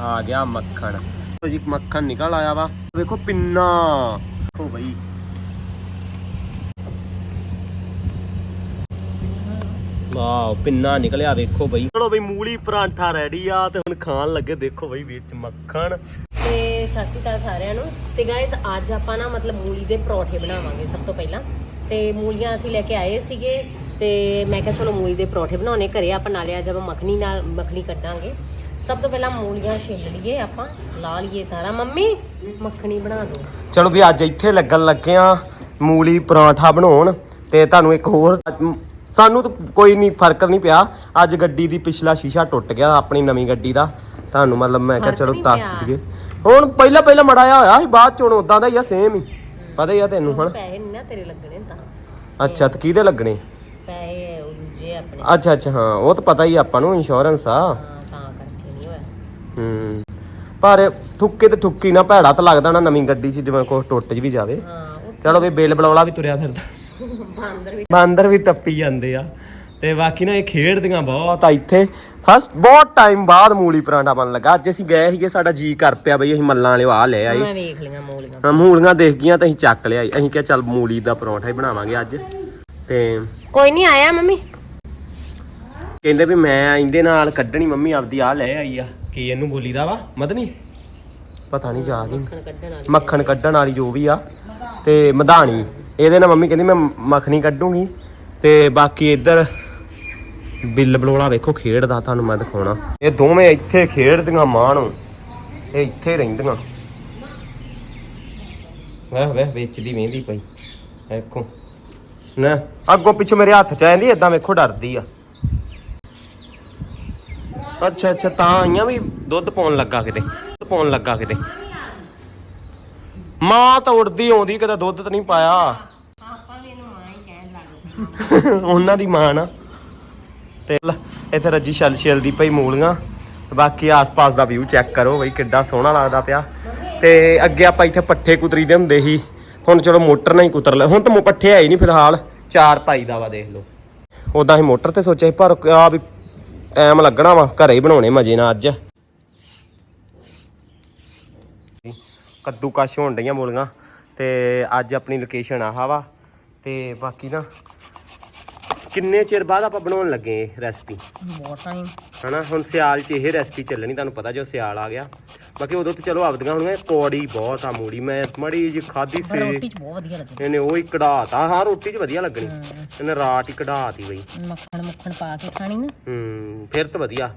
ਆ ਗਿਆ ਮੱਖਣ। ਜੀ ਮੱਖਣ ਨਿਕਲ ਆਇਆ ਵਾ। ਵੇਖੋ ਪਿੰਨਾ। ਦੇਖੋ ਬਈ। ਵਾਓ, ਪਿੰਨਾ ਨਿਕਲਿਆ, ਵੇਖੋ ਬਈ। ਚਲੋ ਬਈ, ਮੂਲੀ ਪਰਾਂਠਾ ਰੈਡੀ ਆ ਤੇ ਹੁਣ ਖਾਣ ਲੱਗੇ, ਦੇਖੋ ਬਈ ਵਿੱਚ ਮੱਖਣ। ਤੇ ਸਤਿ ਸ਼੍ਰੀ ਅਕਾਲ ਸਾਰਿਆਂ ਨੂੰ। ਤੇ ਗਾਇਸ ਅੱਜ ਆਪਾਂ ਨਾ ਮਤਲਬ ਮੂਲੀ ਦੇ ਪਰੌਠੇ ਬਣਾਵਾਂਗੇ ਸਭ ਤੋਂ ਪਹਿਲਾਂ। ਤੇ ਮੂਲੀਆਂ ਅਸੀਂ ਲੈ ਕੇ ਆਏ ਸੀਗੇ, ਤੇ ਮੈਂ ਕਿਹਾ ਚਲੋ ਮੂਲੀ ਦੇ ਪਰੌਠੇ ਬਣਾਉਣੇ ਘਰੇ, ਆਪਾਂ ਨਾਲੇ ਅੱਜ ਆਪਾਂ ਮੱਖਣੀ ਨਾਲ ਮੱਖਣੀ ਕੱਢਾਂਗੇ। ਸਭ ਤੋਂ ਪਹਿਲਾਂ ਮੂਲੀਆਂ ਛਿੱਲ ਲਈਏ ਆਪਾਂ ਲਾ ਲਈਏ ਤਾਰਾ। ਮੰਮੀ ਮੱਖਣੀ ਬਣਾ ਦਿਓ। ਚਲੋ ਵੀ ਅੱਜ ਇੱਥੇ ਲੱਗਣ ਲੱਗੇ ਆ ਮੂਲੀ ਪਰਾਂਠਾ ਬਣਾਉਣ ਤੇ ਤੁਹਾਨੂੰ ਇੱਕ ਹੋਰ ਸਾਨੂੰ ਤਾਂ ਕੋਈ ਨਹੀਂ ਫ਼ਰਕ ਨਹੀਂ ਪਿਆ। ਅੱਜ ਗੱਡੀ ਦੀ ਪਿਛਲਾ ਸ਼ੀਸ਼ਾ ਟੁੱਟ ਗਿਆ ਆਪਣੀ ਨਵੀਂ ਗੱਡੀ ਦਾ। ਤੁਹਾਨੂੰ ਮਤਲਬ ਮੈਂ ਕਿਹਾ ਚਲੋ ਦੱਸ। ਦਈਏ। ਹੁਣ ਪਹਿਲਾਂ ਪਹਿਲਾਂ ਮੜਾਇਆ ਹੋਇਆ ਸੀ ਬਾਅਦ ਚ ਉਦਾਂ ਦਾ ਹੀ ਆ ਸੇਮ ਹੀ। ਪਤਾ ਹੀ ਆ ਤੈਨੂੰ ਹੁਣ ਪੈਸੇ ਨਹੀਂ ਨਾ ਤੇਰੇ ਲੱਗਣੇ ਤਾਂ। ਅੱਛਾ ਤੇ ਕਿਹਦੇ ਲੱਗਣੇ? ਪੈਸੇ ਜੇ ਆਪਣੇ। ਅੱਛਾ ਅੱਛਾ ਹਾਂ ਉਹ ਤਾਂ ਪਤਾ ਹੀ ਆਪਾਂ ਨੂੰ ਇੰਸ਼ੋਰੈਂਸ ਆ ਹਾਂ, ਤਾਂ ਕਰਕੇ ਨਹੀਂ ਹੋਇਆ ਹੂੰ। ਪਰ ਠੁੱਕੇ ਤੇ ਠੁੱਕੀ ਨਾ ਭੈੜਾ ਤਾਂ ਲੱਗਦਾ ਨਾ ਨਵੀਂ ਗੱਡੀ 'ਚ ਜਿਵੇਂ ਕੋਈ ਟੁੱਟ ਜ ਵੀ ਜਾਵੇ। ਹਾਂ ਚਲੋ ਵੀ ਬਿੱਲ ਬਲੌਲਾ ਵੀ ਤੁਰਿਆ ਫਿਰਦਾ। ਬਾਂਦਰ ਵੀ। ਬਾਂਦਰ ਵੀ ਟੱਪੀ ਜਾਂਦੇ ਆ। ਤੇ ਬਾਕੀ ਨਾ ਇਹ ਖੇਡਦੀਆਂ ਬਹੁਤ ਆ ਇੱਥੇ। ਫਸਟ ਬਹੁਤ ਟਾਈਮ ਬਾਅਦ ਮੂਲੀ ਪਰਾਂਠਾ ਬਣ ਲੱਗਾ। ਅੱਜ ਅਸੀਂ ਗਏ ਸੀਗੇ ਸਾਡਾ ਜੀ ਕਰ ਪਿਆ ਬਈ ਅਸੀਂ ਮੱਲਾਂ ਵਾਲੇ ਆ ਲੈ ਆਏ। ਮੈਂ ਵੇਖ ਮੂਲੀਆਂ। ਹਾਂ, ਮੂਲੀਆਂ ਦੇਖ ਗਈਆਂ ਤਾਂ ਅਸੀਂ ਚੱਕ ਲਿਆ ਅਸੀਂ ਕਿਹਾ ਚੱਲ ਮੂਲੀ ਦਾ ਪਰੌਂਠਾ ਹੀ ਬਣਾਵਾਂਗੇ ਅੱਜ। ਤੇ ਕੋਈ ਨਹੀਂ ਆਇਆ ਮੰਮੀ? ਕਹਿੰਦੇ ਵੀ ਮੈਂ ਇਹਦੇ ਨਾਲ ਕੱਢਣੀ ਮੰਮੀ ਆਪਦੀ ਆ ਲੈ ਆਈ ਆ। ਕੀ ਇਹਨੂੰ ਬੋਲੀ ਦਾ ਵਾ? ਮਦਨੀ? ਪਤਾ ਨਹੀਂ ਜਾ ਗਈ ਮੱਖਣ ਕੱਢਣ ਵਾਲੀ। ਜੋ ਵੀ ਆ। ਤੇ ਮਧਾਣੀ ਇਹਦੇ ਨਾਲ ਮੰਮੀ ਕਹਿੰਦੀ ਮੈਂ ਮੱਖਣੀ ਕੱਢੂੰਗੀ। ਤੇ ਬਾਕੀ ਇੱਧਰ ਬਿੱਲ ਬਲੋਲਾ ਵੇਖੋ ਖੇਡਦਾ ਤੁਹਾਨੂੰ ਮੈਂ ਦਿਖਾਉਣਾ। ਇਹ ਦੋਵੇਂ ਇੱਥੇ ਖੇਡਦੀਆਂ ਮਾਂ ਨੂੰ ਇਹ ਇੱਥੇ ਰਹਿੰਦੀਆਂ। ਵੇਖ ਵੇਖ ਵਿੱਚ ਦੀ ਵੇਂਦੀ ਪਈ। ਵੇਖੋ। ਨਾ ਅੱਗੋਂ ਪਿੱਛੋਂ ਮੇਰੇ ਹੱਥ ਚ ਆਂਦੀ ਏਦਾਂ ਵੇਖੋ ਡਰਦੀ ਆ। ਅੱਛਾ ਅੱਛਾ ਤਾਂ ਆਈਆਂ ਵੀ ਦੁੱਧ ਪਾਉਣ ਲੱਗਾ ਕਿਤੇ? ਦੁੱਧ ਪਾਉਣ ਲੱਗਾ ਕਿਤੇ? ਮਾਂ ਤਾਂ ਉੜਦੀ ਆਉਂਦੀ ਕਦੇ ਦੁੱਧ ਤਾਂ ਨਹੀਂ ਪਾਇਆ। ਆਪਾਂ ਵੀ ਇਹਨੂੰ ਮਾਂ ਹੀ ਕਹਿਣ ਲੱਗ ਉਹਨਾਂ ਦੀ ਮਾਂ ਨਾ। ਤੇ ਇੱਥੇ ਰੱਜੀ ਛਲ ਛਲਦੀ ਪਈ ਮੂਲੀਆਂ। ਬਾਕੀ ਆਸ-ਪਾਸ ਦਾ ਵਿਊ ਚੈੱਕ ਕਰੋ ਬਈ ਕਿੱਡਾ ਸੋਹਣਾ ਲੱਗਦਾ ਪਿਆ। ਤੇ ਅੱਗੇ ਆਪਾਂ ਇੱਥੇ ਪੱਠੇ ਕੁਤਰੀ ਦੇ ਹੁੰਦੇ ਸੀ। ਹੁਣ ਚਲੋ ਮੋਟਰ ਨਾਲ ਹੀ ਕੁਤਰ ਲੈ। ਹੁਣ ਤਾਂ ਮੋ ਪੱਠੇ ਹੀ ਨਹੀਂ ਫਿਲਹਾਲ। ਚਾਰ ਪਾਈ ਦਾ ਵਾ ਦੇਖ ਲਓ। ਉਦਾਂ ਹੀ ਮੋਟਰ ਤੇ ਸੋਚਿਆ ਸੀ ਪਰ ਆ ਵੀ ਟਾਈਮ ਲੱਗਣਾ ਵਾ ਘਰੇ ਹੀ ਬਣਾਉਣੇ ਮਜੇ ਨਾਲ ਅੱਜ। ਕੱਦੂ ਕਸ਼ ਹੋਣ ਡਈਆਂ ਮੂਲੀਆਂ ਤੇ ਅੱਜ ਆਪਣੀ ਲੋਕੇਸ਼ਨ ਆਹ ਵਾ ਤੇ ਬਾਕੀ ਨਾ ਕਿੰਨੇ ਚਿਰ ਬਾਅਦ ਆਪਾਂ ਬਣਾਉਣ ਲੱਗੇ ਇਹ ਰੈਸਪੀ ਬਹੁਤ ਟਾਈਮ ਹਨਾ ਹੁਣ ਸਿਆਲ 'ਚ ਇਹ ਰੈਸਪੀ ਚੱਲਣੀ ਤੁਹਾਨੂੰ ਪਤਾ ਜੋ ਸਿਆਲ ਆ ਗਿਆ। ਬਾਕੀ ਉਦੋਂ ਤੇ ਚਲੋ ਆਪਦੀਆਂ ਹੋਣੀਆਂ ਕੌੜੀ ਬਹੁਤ ਆ ਮੂੜੀ ਮੈਂ ਮੜੀ ਜੀ ਖਾਦੀ ਸੀ। ਰੋਟੀ ਚ ਬਹੁਤ ਵਧੀਆ ਲੱਗੇ ਇਹਨੇ ਉਹ ਹੀ ਕਢਾਤਾ ਹਾਂ ਰੋਟੀ 'ਚ ਵਧੀਆ ਲੱਗਣੀ। ਇਹਨੇ ਰਾਤ ਹੀ ਕਢਾਤੀ ਬਈ। ਮੱਖਣ ਮੁੱਖਣ ਪਾ ਕੇ ਖਾਣੀ ਨਾ। ਹੂੰ ਫਿਰ ਤਾਂ ਵਧੀਆ।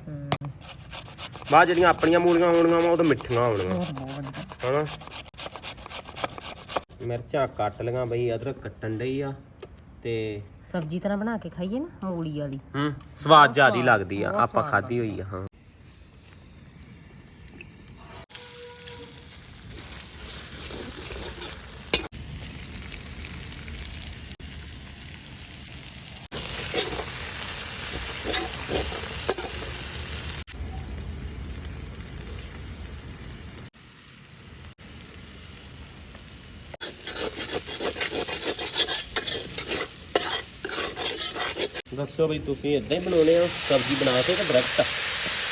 ਬਾਅਦ ਜਿਹੜੀਆਂ ਆਪਣੀਆਂ ਮੂਲੀਆਂ ਹੋਣੀਆਂ ਵਾ ਉਹ ਤਾਂ ਮਿੱਠੀਆਂ ਹੋਣੀਆਂ ਹਨਾ? ਮਿਰਚਾਂ ਕੱਟ ਲਈਆਂ ਬਈ ਅਦਰਕ ਕੱਟਣ ਡਈ ਆ ਤੇ ਸਬਜ਼ੀ ਤਰ੍ਹਾਂ ਬਣਾ ਕੇ ਖਾਈਏ ਨਾ ਮੂਲੀ ਵਾਲੀ। ਹੂੰ ਸਵਾਦ ਜ਼ਿਆਦੀ ਲੱਗਦੀ ਆ ਆਪਾਂ ਖਾਧੀ ਹੋਈ ਆ ਹਾਂ। ਦੱਸੋ ਬਈ ਤੁਸੀਂ ਇਦਾਂ ਹੀ ਬਣਾਉਣੇ ਆ ਸਬਜ਼ੀ ਬਣਾ ਕੇ ਤਾਂ ਡਾਇਰੈਕਟ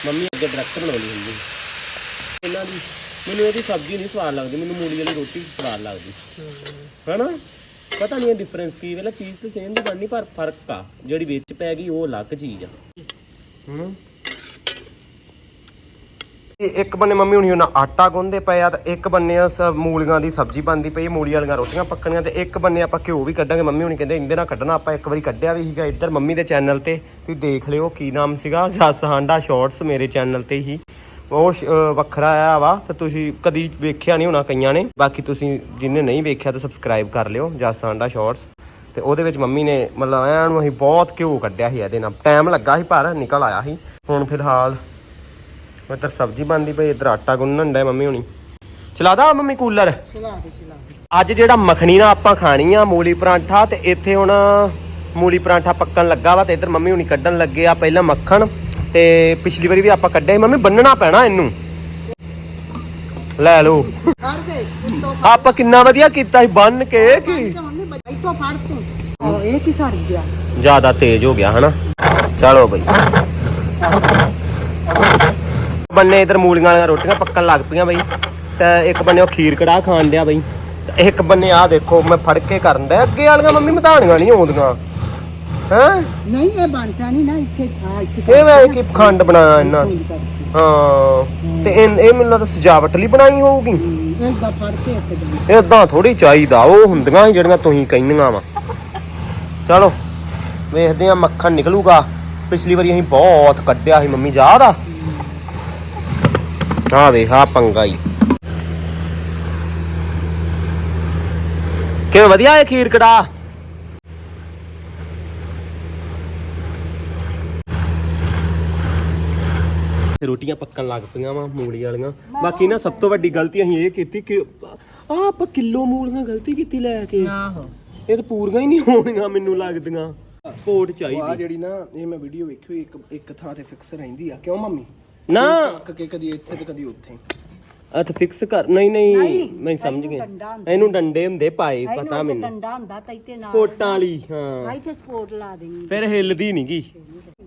ਮੰਮੀ ਅੱਗੇ ਡਾਇਰੈਕਟ ਬਣਾਉਣੀ ਹੁੰਦੀ। ਇਹਨਾਂ ਦੀ, ਮੈਨੂੰ ਇਹਦੀ ਸਬਜ਼ੀ ਨਹੀਂ ਸਵਾਦ ਲੱਗਦੀ, ਮੈਨੂੰ ਮੂਲੀ ਵਾਲੀ ਰੋਟੀ ਸਵਾਦ ਲੱਗਦੀ। ਹੈਨਾ? ਪਤਾ ਨਹੀਂ ਇਹ ਡਿਫਰੈਂਸ ਕੀ, ਵੇਲਾ ਚੀਜ਼ ਤਾਂ ਸੇਮ ਦੀ ਬਣਨੀ, ਪਰ ਫ਼ਰਕ ਆ। ਜਿਹੜੀ ਵਿੱਚ ਪੈ ਗਈ, ਉਹ ਅਲੱਗ ਚੀਜ਼ ਆ। ਹੂੰ? ਇੱਕ ਬੰਨੇ ਮੰਮੀ ਹੁਣੀ ਉਹਨਾਂ ਆਟਾ ਗੁੰਨਦੇ ਪਏ ਆ ਤੇ ਇੱਕ ਬੰਨੇ ਸ- ਮੂਲੀਆਂ ਦੀ ਸਬਜ਼ੀ ਬਣਦੀ ਪਈ ਹੈ, ਮੂਲੀ ਵਾਲੀਆਂ ਰੋਟੀਆਂ ਪੱਕਣੀਆਂ ਤੇ ਇੱਕ ਬੰਨੇ ਆਪਾਂ ਘਿਓ ਵੀ ਕੱਢਾਂਗੇ। ਮੰਮੀ ਹੁਣੀ ਕਹਿੰਦੇ ਇਹਦੇ ਨਾਲ ਕੱਢਣਾ ਆਪਾਂ ਇੱਕ ਵਾਰੀ ਕੱਢਿਆ ਵੀ ਸੀਗਾ ਇੱਧਰ ਮੰਮੀ ਦੇ ਚੈਨਲ ਤੇ। ਤੁਸੀਂ ਦੇਖ ਲਿਓ ਕੀ ਨਾਮ ਸੀਗਾ ਜਸ ਹਾਂਡਾ ਸ਼ਾਰਟਸ ਮੇਰੇ ਚੈਨਲ ਤੇ ਹੀ। ਉਹ ਸ਼- ਵੱਖਰਾ ਆਇਆ ਵਾ ਤੇ ਤੁਸੀਂ ਕਦੀ ਵੇਖਿਆ ਨਹੀਂ ਹੋਣਾ ਕਈਆਂ ਨੇ। ਬਾਕੀ ਤੁਸੀਂ ਜਿੰਨੇ ਨਹੀਂ ਵੇਖਿਆ ਤਾਂ ਸਬਸਕ੍ਰਾਈਬ ਕਰ ਲਿਓ ਜਸ ਹਾਂਡਾ ਸ਼ਾਰਟਸ। ਤੇ ਉਹਦੇ ਵਿੱਚ ਮੰਮੀ ਨੇ ਮਤਲਬ ਐਨ ਅਸੀਂ ਬਹੁਤ ਘਿਓ ਕੱਢਿਆ ਸੀ ਇਹਦੇ ਨਾਲ। ਟਾਈਮ ਲੱਗਾ ਸੀ ਪਰ ਨਿਕਲ ਆਇਆ ਸੀ। ਹੁਣ ਫਿਲਹਾਲ ਇੱਧਰ ਸਬਜ਼ੀ ਬਣਦੀ ਪਈ ਇੱਧਰ ਆਟਾ ਗੁੰਨਣ ਡੇ ਮੰਮੀ ਹੁਣੀ। ਚਲਾਦਾ ਮੰਮੀ ਕੂਲਰ? ਚਲਾ ਦੇ ਚਲਾ ਅੱਜ ਜਿਹੜਾ ਮੱਖਣੀ ਨਾਲ ਆਪਾਂ ਖਾਣੀ ਆ ਮੂਲੀ ਪਰਾਂਠਾ ਤੇ ਇੱਥੇ ਹੁਣ ਮੂਲੀ ਪਰਾਂਠਾ ਪੱਕਣ ਲੱਗਾ ਵਾ ਤੇ ਇੱਧਰ ਮੰਮੀ ਹੁਣੀ ਕੱਢਣ ਲੱਗੇ ਆ ਪਹਿਲਾਂ ਮੱਖਣ ਤੇ ਪਿਛਲੀ ਵਾਰੀ ਵੀ ਆਪਾਂ ਕੱਢਿਆ ਸੀ। ਮੰਮੀ ਬੰਨਣਾ ਪੈਣਾ ਇਹਨੂੰ। ਲੈ ਲਓ। ਫੜ ਦੇ ਆਪਾਂ ਕਿੰਨਾ ਵਧੀਆ ਕੀਤਾ ਸੀ ਬੰਨ ਕੇ ਕੀ? ਫੜ ਮੰਮੀ ਇੱਥੋਂ ਫੜ ਤੂੰ। ਉਹ ਇਹ ਕੀ ਸੜ ਗਿਆ ਜ਼ਿਆਦਾ ਤੇਜ਼ ਹੋ ਗਿਆ ਹਨਾ। ਚਲੋ ਬਈ। ਬੰਨੇ ਇਧਰ ਮੂਲੀਆਂ ਵਾਲੀਆਂ ਰੋਟੀਆਂ ਪੱਕਣ ਲੱਗ ਪਈਆਂ ਬਈ। ਤੇ ਇੱਕ ਬੰਨੇ ਉਹ ਖੀਰ ਕੜਾਹ ਖਾਣ ਡਿਆ ਬਈ। ਤੇ ਇੱਕ ਬੰਨੇ ਆ ਦੇਖੋ ਮੈਂ ਫੜ ਕੇ ਕਰਨ ਡਿਆ। ਅੱਗੇ ਵਾਲੀਆਂ ਮੰਮੀ ਮਧਾਣੀਆਂ ਨਹੀਂ ਆਉਂਦੀਆਂ। ਹੈਂ? ਨਹੀਂ ਇਹ ਬਣ ਜਾਣੀ ਨਾ ਇੱਥੇ ਆ ਇੱਥੇ ਇਹ ਵੇ ਕੀ ਖੰਡ ਬਣਾਇਆ ਇਹਨਾਂ। ਨੇ। ਹਾਂ। ਤੇ ਇਹ ਇਹ ਮੈਨੂੰ ਲੱਗਦਾ ਸਜਾਵਟ ਲਈ ਬਣਾਈ ਹੋਊਗੀ। ਕੇ ਇੱਕ ਜਾਣੀ ਇਦਾਂ ਥੋੜੀ ਚਾਹੀਦਾ ਉਹ ਹੁੰਦੀਆਂ ਸੀ ਜਿਹੜੀਆਂ ਤੁਸੀਂ ਕਹਿੰਦੀਆਂ ਵਾ। ਚਲੋ ਵੇਖਦੇ ਆ ਮੱਖਣ ਨਿਕਲੂਗਾ। ਪਿਛਲੀ ਵਾਰੀ ਅਸੀਂ ਬਹੁਤ ਕੱਢਿਆ ਸੀ ਮੰਮੀ ਯਾਦ ਆ? ਆ ਵੇਖ ਆ ਪੰਗਾ ਹੀ ਕਿਵੇਂ ਵਧੀਆ ਹੈ ਖੀਰ ਕੜਾ ਰੋਟੀਆਂ ਪੱਕਣ ਲੱਗ ਪਈਆਂ ਵਾ ਮੂਲੀ ਵਾਲੀਆਂ। ਬਾਕੀ ਨਾ ਸਭ ਤੋਂ ਵੱਡੀ ਗਲਤੀ ਅਸੀਂ ਇਹ ਕੀਤੀ ਕਿ ਆ ਆਪਾਂ ਕਿਲੋ ਮੂਲੀਆਂ ਗਲਤੀ ਕੀਤੀ ਲੈ ਕੇ। ਆਹੋ ਇਹ ਤਾਂ ਪੂਰੀਆਂ ਹੀ ਨਹੀਂ ਹੋਣੀਆਂ ਮੈਨੂੰ ਲੱਗਦੀਆਂ। ਸਪੋਰਟ ਆ ਚਾਹੀਦੀ ਜਿਹੜੀ ਨਾ ਇਹ ਮੈਂ ਵੀਡੀਓ ਵੇਖੀ ਇੱਕ ਇੱਕ ਥਾਂ ਤੇ ਫਿਕਸ ਰਹਿੰਦੀ ਆ। ਕਿਉਂ ਮੰਮੀ? ਨਾ। ਚੱਕ ਕੇ ਕਦੀ ਇੱਥੇ ਤੇ ਕਦੀ ਉੱਥੇ। ਅੱਛਾ ਫਿਕਸ ਕਰ ਨਹੀਂ ਨਹੀਂ ਨਹੀਂ, ਮੈਂ ਸਮਝ ਇਹਨੂੰ ਗਿਆ। ਡੰਡਾ ਹੁੰਦਾ। ਇਹਨੂੰ ਡੰਡੇ ਹੁੰਦੇ ਪਾਏ ਪਤਾ ਮੈਨੂੰ। ਡੰਡਾ ਹੁੰਦਾ ਤਾਂ ਇੱਥੇ ਨਾਲ। ਸਪੋਰਟਾਂ ਵਾਲੀ ਹਾਂ। ਆ ਇੱਥੇ ਸਪੋਰਟ ਲਾ ਦੇਣੀ। ਫਿਰ ਹਿੱਲਦੀ ਨੀ ਗੀ।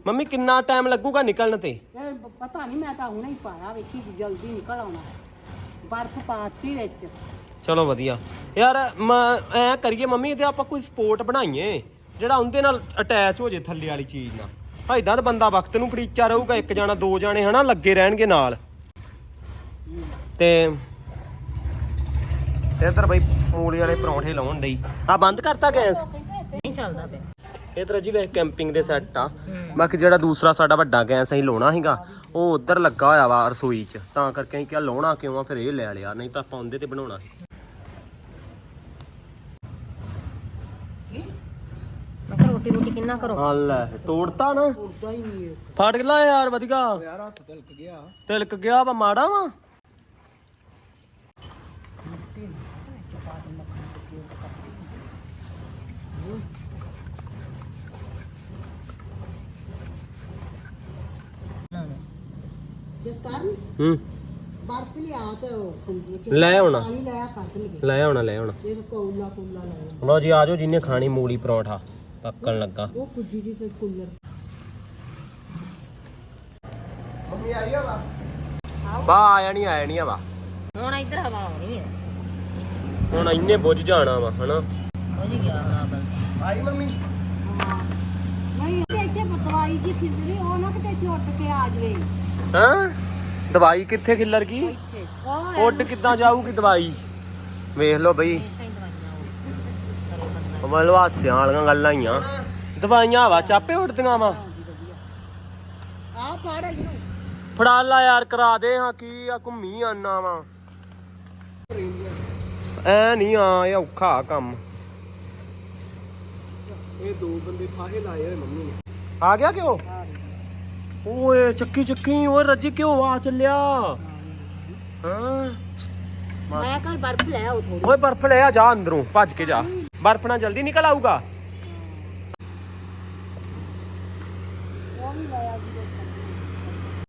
ਮੰਮੀ ਕਿੰਨਾ ਟਾਈਮ ਲੱਗੂਗਾ ਨਿਕਲਣ ਤੇ? ਪਤਾ ਨਹੀਂ ਮੈਂ ਤਾਂ ਹੁਣੇ ਹੀ ਪਾਇਆ ਵੇਖੀ ਜਲਦੀ ਨਿਕਲ ਆਉਣਾ। ਬਰਫ਼ ਪਾਤੀ ਵਿੱਚ। ਚਲੋ ਵਧੀਆ। ਯਾਰ ਮ- ਐ ਕਰੀਏ ਮੰਮੀ ਇਹਦੇ ਆਪਾਂ ਕੋਈ ਸਪੋਰਟ ਬਣਾਈਏ ਜਿਹੜਾ ਉਹਦੇ ਨਾਲ ਅਟੈਚ ਹੋ ਜੇ ਥੱਲੇ ਵਾਲੀ ਚੀਜ਼ ਨਾਲ। ਐਦਾਂ ਤਾਂ ਬੰਦਾ ਵਕਤ ਨੂੰ ਪੜੀਚਾ ਰਹੂਗਾ ਇੱਕ ਜਾਣਾ ਦੋ ਜਾਣੇ ਹਨਾ ਲੱਗੇ ਰਹਿਣਗੇ ਨਾਲ। ਤੇ ਤੇ ਇੱਧਰ ਬਈ ਮੂਲੀ ਵਾਲੇ ਪਰੌਂਠੇ ਲਾਉਣ ਲਈ ਆ ਬੰਦ ਕਰਤਾ ਗੈਸ? ਨਹੀਂ ਚੱਲਦਾ ਪਿਆ। ਇਹ ਤਰ੍ਹਾਂ ਜੀ ਵੇ ਕੈਂਪਿੰਗ ਦੇ ਸੈੱਟ ਆ। ਬਾਕੀ ਜਿਹੜਾ ਦੂਸਰਾ ਸਾਡਾ ਵੱਡਾ ਗੈਸ ਅਸੀਂ ਲਾਉਣਾ ਸੀਗਾ ਉਹ ਉਧਰ ਲੱਗਾ ਹੋਇਆ ਵਾ ਰਸੋਈ 'ਚ। ਤਾਂ ਕਰਕੇ ਅਸੀਂ ਕਿਹਾ ਲਾਉਣਾ ਕਿਉਂ ਆ ਫਿਰ ਇਹ ਲੈ ਲਿਆ ਨਹੀਂ ਤਾਂ ਆਪਾਂ ਉਹਦੇ ਤੇ ਬਣਾਉਣਾ ਸੀ ਮੈਂ ਕਿਹਾ ਰੋਟੀ ਰੋਟੀ ਕਿੰਨਾ ਕਰੋ? ਹਾਂ ਲੈ ਤੋੜਤਾ ਨਾ। ਉੜਦਾ ਹੀ ਨਹੀਂ ਇਹ। ਫੜ ਲਾ ਯਾਰ ਵਧੀਆ। ਯਾਰ ਹੱਥ ਤਿਲਕ ਗਿਆ। ਤਿਲਕ ਗਿਆ ਵਾ ਮਾੜਾ ਵਾ। ਜਿਸ ਕਾਰਨ ਹੂੰ। ਬਰਫ਼ ਲਿਆ ਤੇ ਉਹ ਵਿੱਚ। ਲੈ ਆਉਣਾ। ਪਾਣੀ ਲਿਆ ਕੱਢ ਲਈਏ। ਲੈ ਆਉਣਾ ਲੈ ਆਉਣਾ। ਇਹ ਕੋਲਾ ਕੋਲਾ ਲੈ ਆਉਣਾ। ਲੋ ਜੀ ਆਜੋ ਜਿਹਨੇ ਖਾਣੀ ਮੂਲੀ ਪਰੌਂਠਾ। ਪੱਕਣ ਲੱਗਾ। ਉਹ ਕੁੱਜੀ ਦੀ ਤੇ ਕੂਲਰ। ਮੰਮੀ ਆਈ ਆ ਵਾ ਬਾ ਆਇਆ ਨਹੀਂ ਆਇਆ ਨਹੀਂ ਆ ਵਾ ਹੁਣ ਇੱਧਰ ਹਵਾ ਆਉਣੀ ਹੈ। ਹੁਣ ਇੰਨੇ ਬੁੱਝ ਜਾਣਾ ਵਾ ਹਨਾ? ਜੀ ਗਿਆ ਹੁਣ ਆ ਬਸ। ਆਈ ਮੰਮੀ? ਨਹੀਂ ਇੱਥੇ ਦਵਾਈ ਜੀ ਫਿਰਦੀ ਉਹ ਨਾ ਕਿਤੇ ਉੱਡ ਕੇ ਆ ਜਵੇ। ਹਾਂ? ਦਵਾਈ ਕਿੱਥੇ ਖਿੱਲਰ ਗਈ ਇੱਥੇ। ਉਹ ਉੱਡ ਕਿੱਦਾਂ ਜਾਊਗੀ ਦਵਾਈ? ਵੇਖ ਲਓ ਬਈ ਹਮੇਸ਼ਾ ਹੀ ਦਵਾਈਆਂ ਕਰੇ ਬੰਦਾ ਮਤਲਬ ਹਾਸਿਆਂ ਵਾਲੀਆਂ ਗੱਲਾਂ ਹੀ ਆ। ਦਵਾਈਆਂ ਹਵਾ ਚਾਪੇ ਉੱਡਦੀਆਂ ਵਾ। ਆ ਫੜ ਇਹਨੂੰ ਫੜਾ ਲਾ ਯਾਰ ਕਰਾ ਦੇ ਹਾਂ ਕੀ ਆ ਘੁੰਮੀ ਆਨਾ ਵਾ। ਐ ਨਹੀਂ ਆ ਇਹ ਔਖਾ ਕੰਮ। ਇਹ ਦੋ ਬੰਦੇ ਫਾਹੇ ਲਾਏ ਹੋਏ ਮੰਮੀ ਨੇ। ਆ ਗਿਆ ਕਿਉਂ? ਓਏ ਚੱਕੀ ਚੱਕੀ ਓਏ ਰੱਜੀ ਕਿਉਂ ਆ ਚੱਲਿਆ? ਹਾਂ। ਮੈਂ ਕਰ ਬਰਫ਼ ਲੈ ਆਓ ਥੋੜੀ ਓਏ ਬਰਫ ਲੈ ਆ ਜਾ ਅੰਦਰੋਂ ਭੱਜ ਕੇ ਜਾ। ਬਰਫ ਨਾਲ ਜਲਦੀ ਨਿਕਲ ਆਊਗਾ।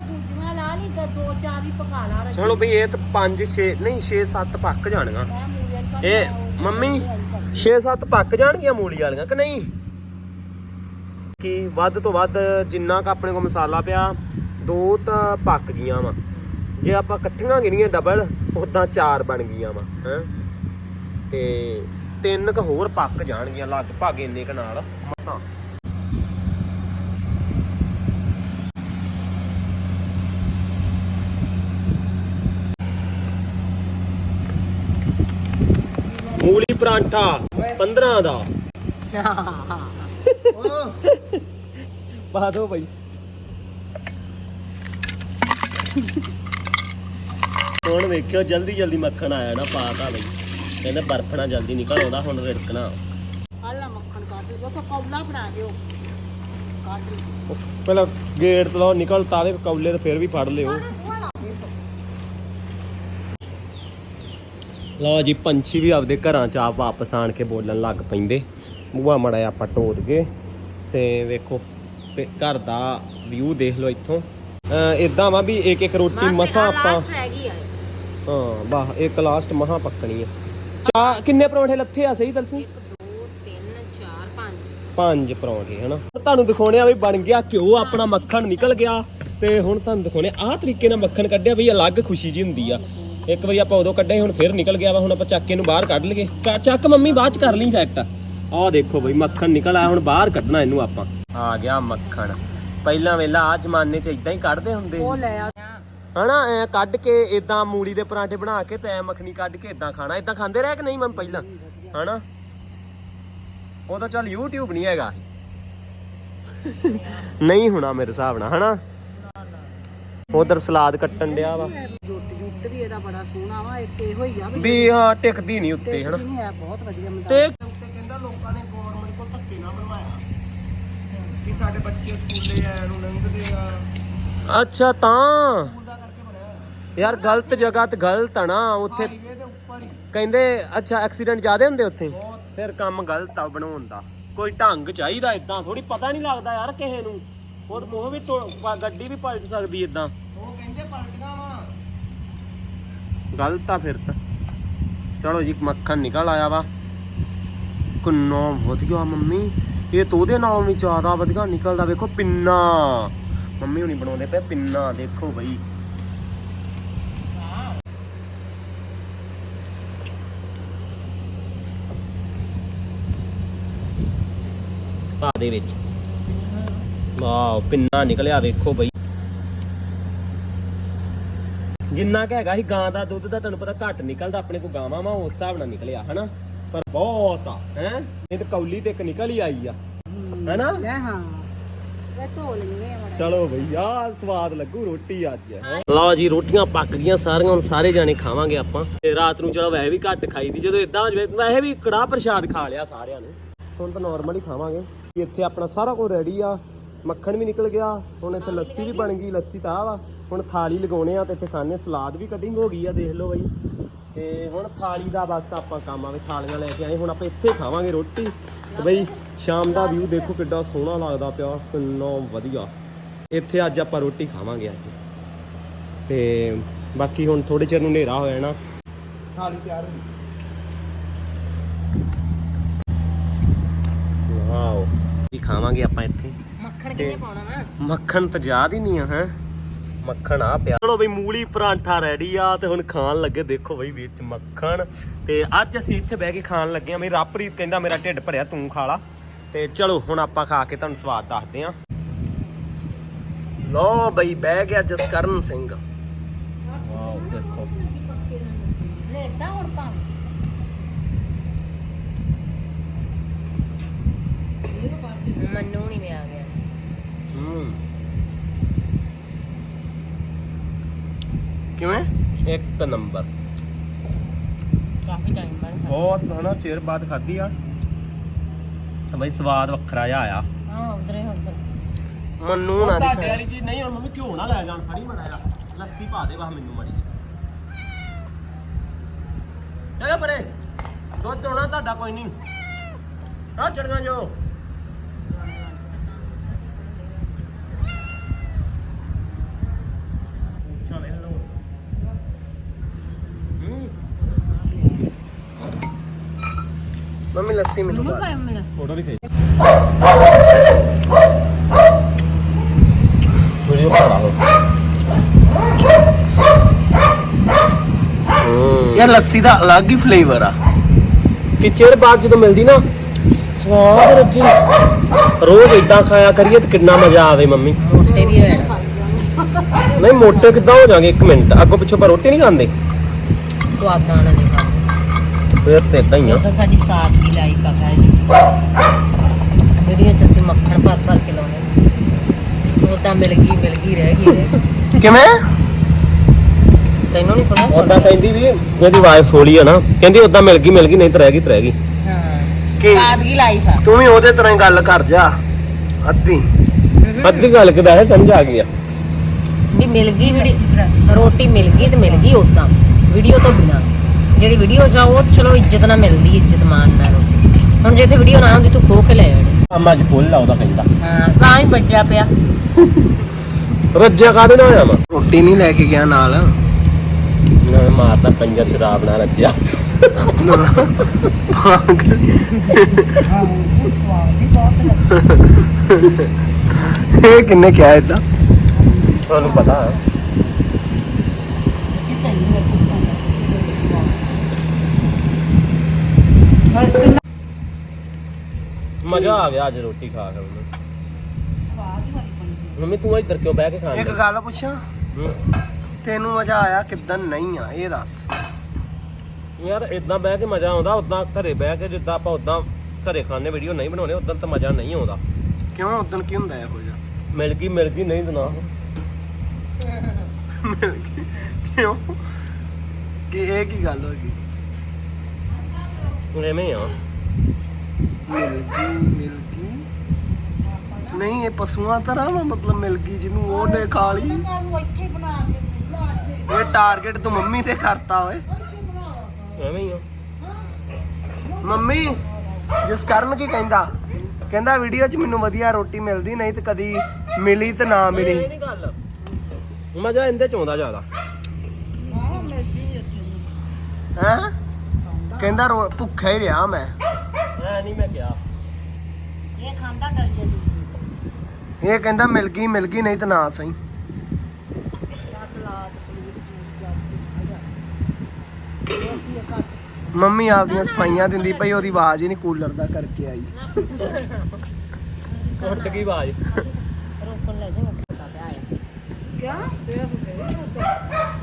ਦੂਜੀਆਂ ਲਾ ਲਈ ਤੇ ਦੋ ਚਾਰ ਹੀ ਪਕਾ ਲਾ ਰੱਖ। ਚਲੋ ਬਈ ਇਹ ਤਾਂ 5 6 ਨਹੀਂ 6 7 ਪੱਕ ਜਾਣੀਆਂ ਮੈਂ ਮੂਲੀਆਂ ਕੱਢ ਇਹ ਮੰਮੀ 6 7 ਪੱਕ ਜਾਣਗੀਆਂ ਮੂਲੀ ਵਾਲੀਆਂ ਕਿ ਨਹੀਂ? ਕੀ ਵੱਧ ਤੋਂ ਵੱਧ ਜਿੰਨਾ ਕ ਆਪਣੇ ਕੋਲ ਮਸਾਲਾ ਪਿਆ ਦੋ ਤਾਂ ਪੱਕ ਗਈਆਂ ਵਾ। ਜੇ ਆਪਾਂ ਇਕੱਠੀਆਂ ਗਿਣੀਆਂ ਡਬਲ ਉਦਾਂ ਚਾਰ ਬਣ ਗਈਆਂ ਵਾ ਹੈ। ਤੇ ਤਿੰਨ ਕ ਹੋਰ ਪੱਕ ਜਾਣਗੀਆਂ ਲਗਭਗ ਇੰਨੇ ਕ ਨਾਲ। ਮਸਾਂ। ਮੂਲੀ ਪਰਾਂਠਾ 15 ਦਾ। ਪਾ ਦੋ ਭਾਈ ਹੁਣ ਵੇਖਿਓ ਜਲਦੀ ਜਲਦੀ ਮੱਖਣ ਆਇਆ ਨਾ ਪਾਤਾ ਬਈ ਕਹਿੰਦੇ ਬਰਫ ਨਾਲ ਜਲਦੀ ਨਿਕਲ ਆਉਂਦਾ ਹੁਣ ਰਿੜਕਣਾ। ਆਲਾ ਮੱਖਣ ਕੱਢ ਲਿਓ ਤਾਂ ਕੌਲਾ ਬਣਾ ਦਿਓ। ਕੱਢ ਲਿਓ ਪਹਿਲਾਂ ਗੇਟ ਤੋਂ ਨਿਕਲ ਤਾਵੇ ਕੌਲੇ ਤੇ ਫਿਰ ਵੀ ਫੜ ਲਿਓ। ਲਓ ਜੀ ਪੰਛੀ ਵੀ ਆਪਦੇ ਘਰਾਂ ਚ ਆਪ ਵਾਪਸ ਆਣ ਕੇ ਬੋਲਣ ਲੱਗ ਪੈਂਦੇ। ਮੂਹਾ ਮੜਾ ਆਪਾਂ ਟੋਦ ਗਏ ਤੇ ਵੇਖੋ ਤੇ ਘਰ ਦਾ ਵਿਊ ਦੇਖ ਲਓ ਇੱਥੋਂ। ਇਦਾਂ ਵਾ ਵੀ ਇੱਕ ਇੱਕ ਰੋਟੀ ਮਸਾਂ ਆਪਾਂ ਲਾਸਟ ਰਹਿ ਗਈ ਆ। ਹਾਂ ਵਾਹ ਇੱਕ ਲਾਸਟ ਮਹਾ ਪੱਕਣੀ ਆ। ਚਾ ਕਿੰਨੇ ਪਰੌਂਠੇ ਲੱਥੇ ਆ ਸਹੀ ਦੱਸੀ 1 2 3 4 5 ਪੰਜ ਪਰੌਂਠੇ ਹਨਾ? ਤੁਹਾਨੂੰ ਦਿਖਾਉਣੇ ਆ ਵੀ ਬਣ ਗਿਆ ਘਿਓ ਆਪਣਾ ਮੱਖਣ ਨਿਕਲ ਗਿਆ। ਤੇ ਹੁਣ ਤੁਹਾਨੂੰ ਦਿਖਾਉਣੇ ਆਹ ਤਰੀਕੇ ਨਾਲ ਮੱਖਣ ਕੱਢਿਆ ਵੀ ਅਲੱਗ ਖੁਸ਼ੀ ਜੀ ਹੁੰਦੀ ਆ। ਇੱਕ ਵਾਰੀ ਆਪਾਂ ਉਦੋਂ ਕੱਢਿਆ ਸੀ, ਹੁਣ ਫਿਰ ਨਿਕਲ ਗਿਆ ਵਾ ਹੁਣ ਆਪਾਂ ਚੱਕ ਇਹਨੂੰ ਬਾਹਰ ਕੱਢ ਲਈਏ। ਚ- ਚੱਕ ਮੰਮੀ ਬਾਅਦ ਚ ਕਰ ਲਈ ਸੈੱਟ ਆਹ ਦੇਖੋ ਬਈ ਮੱਖਣ ਨਿਕਲ ਆਇਆ ਹੁਣ ਬਾਹਰ ਕੱਢਣਾ ਇਹਨੂੰ ਆਪਾਂ। ਆ ਗਿਆ ਮੱਖਣ। ਪਹਿਲਾਂ ਵੇਲਾ ਆ ਜ਼ਮਾਨੇ ਚ ਇਦਾਂ ਹੀ ਕੱਢਦੇ ਹੁੰਦੇ ਸੀ। ਉਹ ਲੈ ਆ ਹਨਾ ਐ ਕੱਢ ਕੇ ਇਦਾਂ ਮੂਲੀ ਦੇ ਪਰਾਂਠੇ ਬਣਾ ਕੇ ਤੇ ਐ ਮੱਖਣੀ ਕੱਢ ਕੇ ਇਦਾਂ ਖਾਣਾ ਇਦਾਂ ਖਾਂਦੇ ਰਹੇ ਕਿ ਨਹੀਂ ਮੈਂ ਪਹਿਲਾਂ? ਹਨਾ? ਉਹ ਤਾਂ ਚੱਲ YouTube ਨਹੀਂ ਹੈਗਾ। ਨਹੀਂ ਹੋਣਾ ਮੇਰੇ ਹਿਸਾਬ ਨਾਲ ਹਨਾ? ਉਧਰ ਸਲਾਦ ਕੱਟਣ ਡਿਆ ਵਾ। ਜੁੱਟ ਵੀ ਇਹਦਾ ਬੜਾ ਸੋਹਣਾ ਵਾ ਇੱਕ ਇਹੋ ਹੀ ਆ ਵੀ ਵੀ ਹਾਂ ਟਿਕਦੀ ਨਹੀਂ ਉੱਤੇ ਹਨਾ? ਨਹੀਂ ਹੈ ਬਹੁਤ ਵਧੀਆ ਮੈਨੂੰ ਤੇ ਕਹਿੰਦਾ ਲੋਕਾਂ ਨੇ ਗਵਰਨਮੈਂਟ ਕੋਲ ਧੱਕੇ ਨਾ ਬਣਵਾਇਆ। ਕਿ ਸਾਡੇ ਬੱਚੇ ਸਕੂਲੇ ਆਏ ਨੂੰ ਲੰਘਦੇ ਆ। ਅੱਛਾ ਤਾਂ ਸਕੂਲ ਦਾ ਕਰਕੇ ਬਣਾਇਆ ਯਾਰ ਗਲਤ ਜਗ੍ਹਾ ਤੇ ਗਲਤ ਆ ਨਾ ਉੱਥੇ ਹਾਈਵੇ ਦੇ ਉੱਪਰ ਹੀ। ਕਹਿੰਦੇ ਅੱਛਾ ਐਕਸੀਡੈਂਟ ਜ਼ਿਆਦੇ ਹੁੰਦੇ ਉੱਥੇ? ਫਿਰ ਕੰਮ ਗਲਤ ਆ ਬਣਾਉਣ ਦਾ। ਕੋਈ ਢੰਗ ਚਾਹੀਦਾ ਇਦਾਂ ਥੋੜੀ ਪਤਾ ਨਹੀਂ ਲੱਗਦਾ ਯਾਰ ਕਿਸੇ ਨੂੰ। ਉਹ ਉਹ ਵੀ ਪ- ਗੱਡੀ ਵੀ ਪਲਟ ਸਕਦੀ ਇਦਾਂ ਉਹ ਕਹਿੰਦੇ ਪਲਟੀਆਂ ਵਾ। ਗਲਤ ਆ ਫਿਰ ਤਾਂ। ਚਲੋ ਜੀ ਮੱਖਣ ਨਿਕਲ ਆਇਆ ਵਾ। ਕਿੰਨਾ ਵਧੀਆ ਮੰਮੀ। ਇਹ ਤਾਂ ਉਹਦੇ ਨਾਲੋਂ ਵੀ ਜ਼ਿਆਦਾ ਵਧੀਆ ਨਿਕਲਦਾ। ਵੇਖੋ ਪਿੰਨਾ। ਮੰਮੀ ਹੁਣੀ ਬਣਾਉਂਦੇ ਪਏ ਪਿੰਨਾ ਦੇਖੋ ਬਈ। ਪਾ ਦੇ ਵਿੱਚ। ਵਾਓ ਪਿੰਨਾ ਨਿਕਲਿਆ ਵੇਖੋ ਬਈ। ਜਿੰਨਾ ਕੁ ਹੈਗਾ ਸੀ ਗਾਂ ਦਾ ਦੁੱਧ ਦਾ ਤੁਹਾਨੂੰ ਪਤਾ ਘੱਟ ਨਿਕਲਦਾ ਆਪਣੇ ਕੋ ਗਾਵਾਂ ਵਾ ਉਸ ਹਿਸਾਬ ਨਾਲ ਨਿਕਲਿਆ ਹਨਾ? ਪਰ ਬਹੁਤ ਆ ਹੈ? ਇਹ ਤਾਂ ਕੌਲੀ ਤੇ ਇੱਕ ਨਿਕਲ ਹੀ ਆਈ ਆ ਹੈਨਾ? ਲੈ ਹਾਂ ਚਲੋ ਬਈ ਆ ਸਵਾਦ ਲੱਗੂ ਰੋਟੀ ਅੱਜ। ਲਓ ਜੀ ਰੋਟੀਆਂ ਪੱਕ ਗਈਆਂ ਸਾਰੀਆਂ ਹੁਣ ਸਾਰੇ ਜਾਣੇ ਖਾਵਾਂਗੇ ਆਪਾਂ। ਤੇ ਰਾਤ ਨੂੰ ਚਲੋ ਵੈਸੇ ਵੀ ਘੱਟ ਖਾਈਦੀ ਜਦੋਂ ਇਦਾਂ ਹੋ ਜਾਵੇ ਵੈਸੇ ਵੀ ਕੜਾਹ ਪ੍ਰਸ਼ਾਦ ਖਾ ਲਿਆ ਸਾਰਿਆਂ ਨੇ। ਹੁਣ ਤਾਂ ਨਾਰਮਲ ਹੀ ਖਾਵਾਂਗੇ। ਇੱਥੇ ਆਪਣਾ ਸਾਰਾ ਕੁਝ ਰੈਡੀ ਆ। ਮੱਖਣ ਵੀ ਨਿਕਲ ਗਿਆ। ਹੁਣ ਇੱਥੇ ਲੱਸੀ ਵੀ ਬਣ ਗਈ। ਲੱਸੀ ਤਾਂ ਆ ਵਾ। ਹੁਣ ਥਾਲੀ ਲਗਾਉਣੇ ਆ ਤੇ ਇੱਥੇ ਖਾਣੇ ਸਲਾਦ ਵੀ ਕਟਿੰਗ ਹੋ ਗਈ ਆ, ਦੇਖ ਲਓ ਬਈ। ਤੇ ਹੁਣ ਥਾਲੀ ਦਾ ਬਸ ਆਪਾਂ ਕੰਮ ਆਵੇ ਥਾਲੀਆਂ ਲੈ ਕੇ ਆਏ। ਹੁਣ ਆਪਾਂ ਇੱਥੇ ਖਾਵਾਂਗੇ ਰੋਟੀ। ਤੇ ਬਈ, ਸ਼ਾਮ ਦਾ ਵਿਊ ਦੇਖੋ ਕਿੱਡਾ ਸੋਹਣਾ ਲੱਗਦਾ ਪਿਆ। ਕਿੰਨਾ ਵਧੀਆ। ਇੱਥੇ ਅੱਜ ਆਪਾਂ ਰੋਟੀ ਖਾਵਾਂਗੇ ਅੱਜ। ਤੇ ਬਾਕੀ ਹੁਣ ਥੋੜੇ ਚਿਰ ਨੂੰ ਹਨੇਰਾ ਹੋ ਜਾਣਾ। ਥਾਲੀ ਤਿਆਰ ਹੋ ਗਈ। ਕੀ ਖਾਵਾਂਗੇ ਆਪਾਂ ਇੱਥੇ? ਮੱਖਣ ਕਿੰਨੇ ਪਾਉਣਾ ਵਾ ਮੱਖਣ ਤਾਂ ਯਾਦ ਹੀ ਨਹੀਂ ਆ ਹੈ? ਮੱਖਣ ਆ ਪਿਆ। ਚਲੋ ਬਈ ਮੂਲੀ ਪਰਾਂਠਾ ਰੈਡੀ ਆ ਤੇ ਹੁਣ ਖਾਣ ਲੱਗੇ ਦੇਖੋ ਬਈ ਵਿੱਚ ਮੱਖਣ। ਤੇ ਅੱਜ ਅਸੀਂ ਇੱਥੇ ਬਹਿ ਕੇ ਖਾਣ ਲੱਗੇ ਆ। ਮੇਰੀ ਰਾਪਰੀਤ ਕਹਿੰਦਾ ਮੇਰਾ ਢਿੱਡ ਭਰਿਆ ਤੂੰ ਖਾ ਲਾ। ਤੇ ਚਲੋ ਹੁਣ ਆਪਾਂ ਖਾ ਕੇ ਤੁਹਾਨੂੰ ਸਵਾਦ ਦੱਸਦੇ ਆ। ਲੋ ਬਈ ਬਹਿ ਗਿਆ ਜਸਕਰਨ ਸਿੰਘ ਵਾਓ ਦੇਖੋ ਲੈਟਾ ਹੁਣ ਪਾ ਮੰਨੂ ਨਹੀਂ ਆ ਗਿਆ। ਹੂੰ। ਕਿਵੇਂ? ਇੱਕ ਨੰਬਰ। ਕਾਫੀ ਟਾਈਮ ਬਾਅਦ ਬਹੁਤ ਹਨਾ ਚਿਰ ਬਾਅਦ ਖਾਧੀ ਆ। ਤਾਂ ਬਈ ਸਵਾਦ ਵੱਖਰਾ ਜਿਹਾ ਆਇਆ। ਹਾਂ ਉਧਰ ਹੀ ਉਧਰ। ਮੰਨੂ ਨਾ ਤੁਹਾਡੇ ਵਾਲੀ ਚੀਜ਼ ਨਹੀਂ ਹੁਣ ਮੰਮੀ ਘਿਓ ਨਾ ਲੈ ਜਾਣ ਫੜੀ ਮੜਾ ਆ ਲੱਸੀ ਪਾ ਦੇ ਵਾ ਮੈਨੂੰ ਮੜੀ ਜਗਾ ਪਰੇ। ਦੁੱਧ ਹੋਣਾ ਤੁਹਾਡਾ ਕੋਈ ਨਹੀਂ। ਆ ਚੜੀਆਂ ਜੋ ਚੱਲ ਇਹ ਲਓ ਹੂੰ ਮੰਮੀ ਲੱਸੀ ਮੈਨੂੰ ਪਾ ਫੋਟੋ ਵੀ ਖਿੱਚ ਵੀਡੀਓ ਬਣਾ ਲਓ। ਯਾਰ ਲੱਸੀ ਦਾ ਅਲੱਗ ਹੀ ਫਲੇਵਰ ਆ। ਕਿ ਚਿਰ ਬਾਅਦ ਜਦੋਂ ਮਿਲਦੀ ਨਾ ਸਵਾਦ ਰੱਜੀ ਰੋਜ਼ ਇਦਾਂ ਖਾਇਆ ਕਰੀਏ ਤੇ ਕਿੰਨਾ ਮਜ਼ਾ ਆਵੇ ਮੰਮੀ। ਮੋਟੇ ਵੀ ਹੋਇਆ ਨਹੀਂ ਮੋਟੇ ਕਿੱਦਾਂ ਹੋ ਜਾਗੇ ਇੱਕ ਮਿੰਟ। ਅੱਗੋਂ ਪਿੱਛੋਂ ਪਰ ਰੋਟੀ ਨਹੀਂ ਖਾਂਦੇ। ਸਵਾਦਾਂ ਖਾਂਦੇ ਫਿਰ ਤੇ ਇਦਾਂ ਹੀ ਆ। ਉਹ ਤਾਂ ਸਾਡੀ ਸਾਥ ਦੀ ਲਾਈਕ ਆ ਗਾਇਸ ਵੀਡੀਓ ਚ ਅਸੀਂ ਮੱਖਣ ਭਰ ਭਰ ਕੇ ਲਾਉਣੇ ਉਦਾਂ ਮਿਲ ਗਈ ਮਿਲ ਗਈ ਰਹਿ ਗਈ ਰਹਿ। ਕਿਵੇਂ? ਤੈਨੂੰ ਨਹੀਂ ਸੁਣਿਆ ਉਦਾਂ ਸੁਣਿਆ? ਕਹਿੰਦੀ ਵੀ ਇਹਦੀ ਵਾਈਫ ਥੋੜੀ ਆ ਨਾ ਕਹਿੰਦੀ ਉਦਾਂ ਮਿਲ ਗਈ ਮਿਲ ਗਈ ਨਹੀਂ ਤਾਂ ਰਹਿ ਗਈ ਤਾਂ ਰਹਿ ਗਈ। ਹਾਂ। ਕੀ? ਸਾਦਗੀ ਲਾਈਫ ਆ। ਤੂੰ ਵੀ ਉਹਦੇ ਤਰ੍ਹਾਂ ਹੀ ਗੱਲ ਕਰ ਜਾ ਅੱਧੀ। ਅੱਧੀ ਗੱਲ ਕਿਦਾ ਹੈ ਸਮਝ ਆ ਗਈ ਆ। ਵੀ ਮਿਲ ਗਈ ਵੀਡੀਓ ਰੋਟੀ ਮਿਲ ਗਈ ਤੇ ਮਿਲ ਗਈ ਉਦਾਂ ਵੀਡੀਓ ਤੋਂ ਬਿਨਾ। ਜਿਹੜੀ ਵੀਡੀਓ ਚ ਆ ਉਹ ਤਾਂ ਚਲੋ ਇੱਜ਼ਤ ਨਾਲ ਮਿਲਦੀ ਇੱਜ਼ਤ ਮਾਨ ਨਾਲ। ਹੁਣ ਜੇ ਇੱਥੇ ਵੀਡੀਓ ਨਾ ਹੁੰਦੀ ਤੂੰ ਖੋ ਕੇ ਲੈ ਆਣੀ ਕੰਮ ਅੱਜ ਫੁੱਲ ਆ ਉਹਦਾ ਕਹਿੰਦਾ। ਹਾਂ ਤਾਂ ਹੀ ਬਚਿਆ ਪਿਆ। ਰੱਜਿਆ ਕਾਦੇ ਨਾ ਹੋਇਆ ਵਾ? ਰੋਟੀ ਨਹੀਂ ਲੈ ਕੇ ਗਿਆ ਨਾਲ। ਨਾ ਮਾਰਦਾ ਪੰਜਰ ਸ਼ਰਾਬ ਨਾਲ ਰੱਜਿਆ। ਇਹ ਕਿੰਨੇ ਕਿਹਾ ਇਦਾਂ ਤੁਹਾਨੂੰ ਪਤਾ। ਹੈ ਕਿਤੇ ਨਹੀਂ ਮੇਰੇ ਕੋਲ ਹਾਂ ਕਿੰਨਾ ਮਜ਼ਾ ਆ ਗਿਆ ਅੱਜ ਰੋਟੀ ਖਾ ਕੇ ਮੈਨੂੰ। ਮੰਮੀ ਤੂੰ ਇੱਧਰ ਕਿਉਂ ਬਹਿ ਕੇ ਖਾਣ ਇੱਕ ਗੱਲ ਪੁੱਛਾਂ? ਤੈਨੂੰ ਮਜ਼ਾ ਆਇਆ ਕਿਦਾਂ ਨਹੀਂ ਆ ਇਹ ਦੱਸ। ਯਾਰ ਇਦਾਂ ਬਹਿ ਕੇ ਮਜ਼ਾ ਆਉਂਦਾ ਉਦਾਂ ਘਰੇ ਬਹਿ ਕੇ ਜਿੱਦਾਂ ਆਪਾਂ ਉਦਾਂ ਘਰੇ ਖਾਣੇ ਵੀਡੀਓ ਨਹੀਂ ਬਣਾਉਣੇ ਉਦਾਂ ਤਾਂ ਮਜ਼ਾ ਨਹੀਂ ਆਉਂਦਾ। ਕਿਉਂ? ਉਦੋਂ ਕੀ ਹੁੰਦਾ ਇਹੋ ਜਿਹਾ? ਮਿਲ ਗਈ ਮਿਲ ਗਈ ਨਹੀਂ ਤਾਂ ਕਿਉਂ? ਕਿ ਇਹ ਕੀ ਗੱਲ ਹੋ ਗਈ? ਐਵੇਂ ਆ। ਨਹੀਂ ਇਹ ਪਸ਼ੂਆਂ ਤਰ੍ਹਾਂ ਵਾ ਮਤਲਬ ਮਿਲ ਗਈ ਜਿਹਨੂੰ ਉਹਨੇ ਖਾ ਲਈ। ਨੂੰ ਇੱਥੇ ਬਣਾ ਕੇ ਚੁੱਲ੍ਹਾ ਇਹ ਟਾਰਗੇਟ ਤੂੰ ਮੰਮੀ ਤੇ ਕਰਤਾ ਓਏ। ਐਵੇਂ ਹੀ ਆ। ਮੰਮੀ ਜਿਸ ਕਰਨ ਕੀ ਕਹਿੰਦਾ? ਕਹਿੰਦਾ ਵੀਡੀਓ 'ਚ ਮੈਨੂੰ ਵਧੀਆ ਰੋਟੀ ਮਿਲਦੀ ਨਹੀਂ ਤੇ ਕਦੀ ਮਿਲੀ ਤੇ ਨਾ ਮਿਲੀ। ਇਹ ਨਹੀਂ ਗੱਲ। ਮਜ਼ਾ ਇਹਦੇ ਚ ਆਉਂਦਾ ਜ਼ਿਆਦਾ। ਆਹ ਮੈਂ ਜੀ ਇੱਥੇ ਹੈ? ਕਹਿੰਦਾ ਭੁੱਖਾ ਹੀ ਰਿਹਾ ਮੈਂ। ਨਹੀਂ ਮੈਂ ਕਿਹਾ ਇਹ ਖਾਂਦਾ ਕਰੀਏ ਤੂੰ ਇਹ ਕਹਿੰਦਾ ਮਿਲ ਗਈ ਮਿਲ ਗਈ ਨਹੀਂ ਤੇ ਨਾ ਸਹੀ। ਸਲਾਦ ਪਨੀਰ ਜੂਸ ਜਾਂਦੀ ਆ ਜਾ। ਰੋਟੀ ਇਹ ਕੱਟ ਮੰਮੀ ਆਪਦੀਆਂ ਸਫਾਈਆਂ ਦਿੰਦੀ ਪਈ ਉਹਦੀ ਆਵਾਜ਼ ਹੀ ਨਹੀਂ ਕੂਲਰ ਦਾ ਕਰਕੇ ਆਈ। ਉੱਡ ਗਈ ਆਵਾਜ਼। ਰੋਜ਼ ਕੋਲ ਲੈ ਆਇਆ। ਕਿਆ? ਦੇ ਦੇ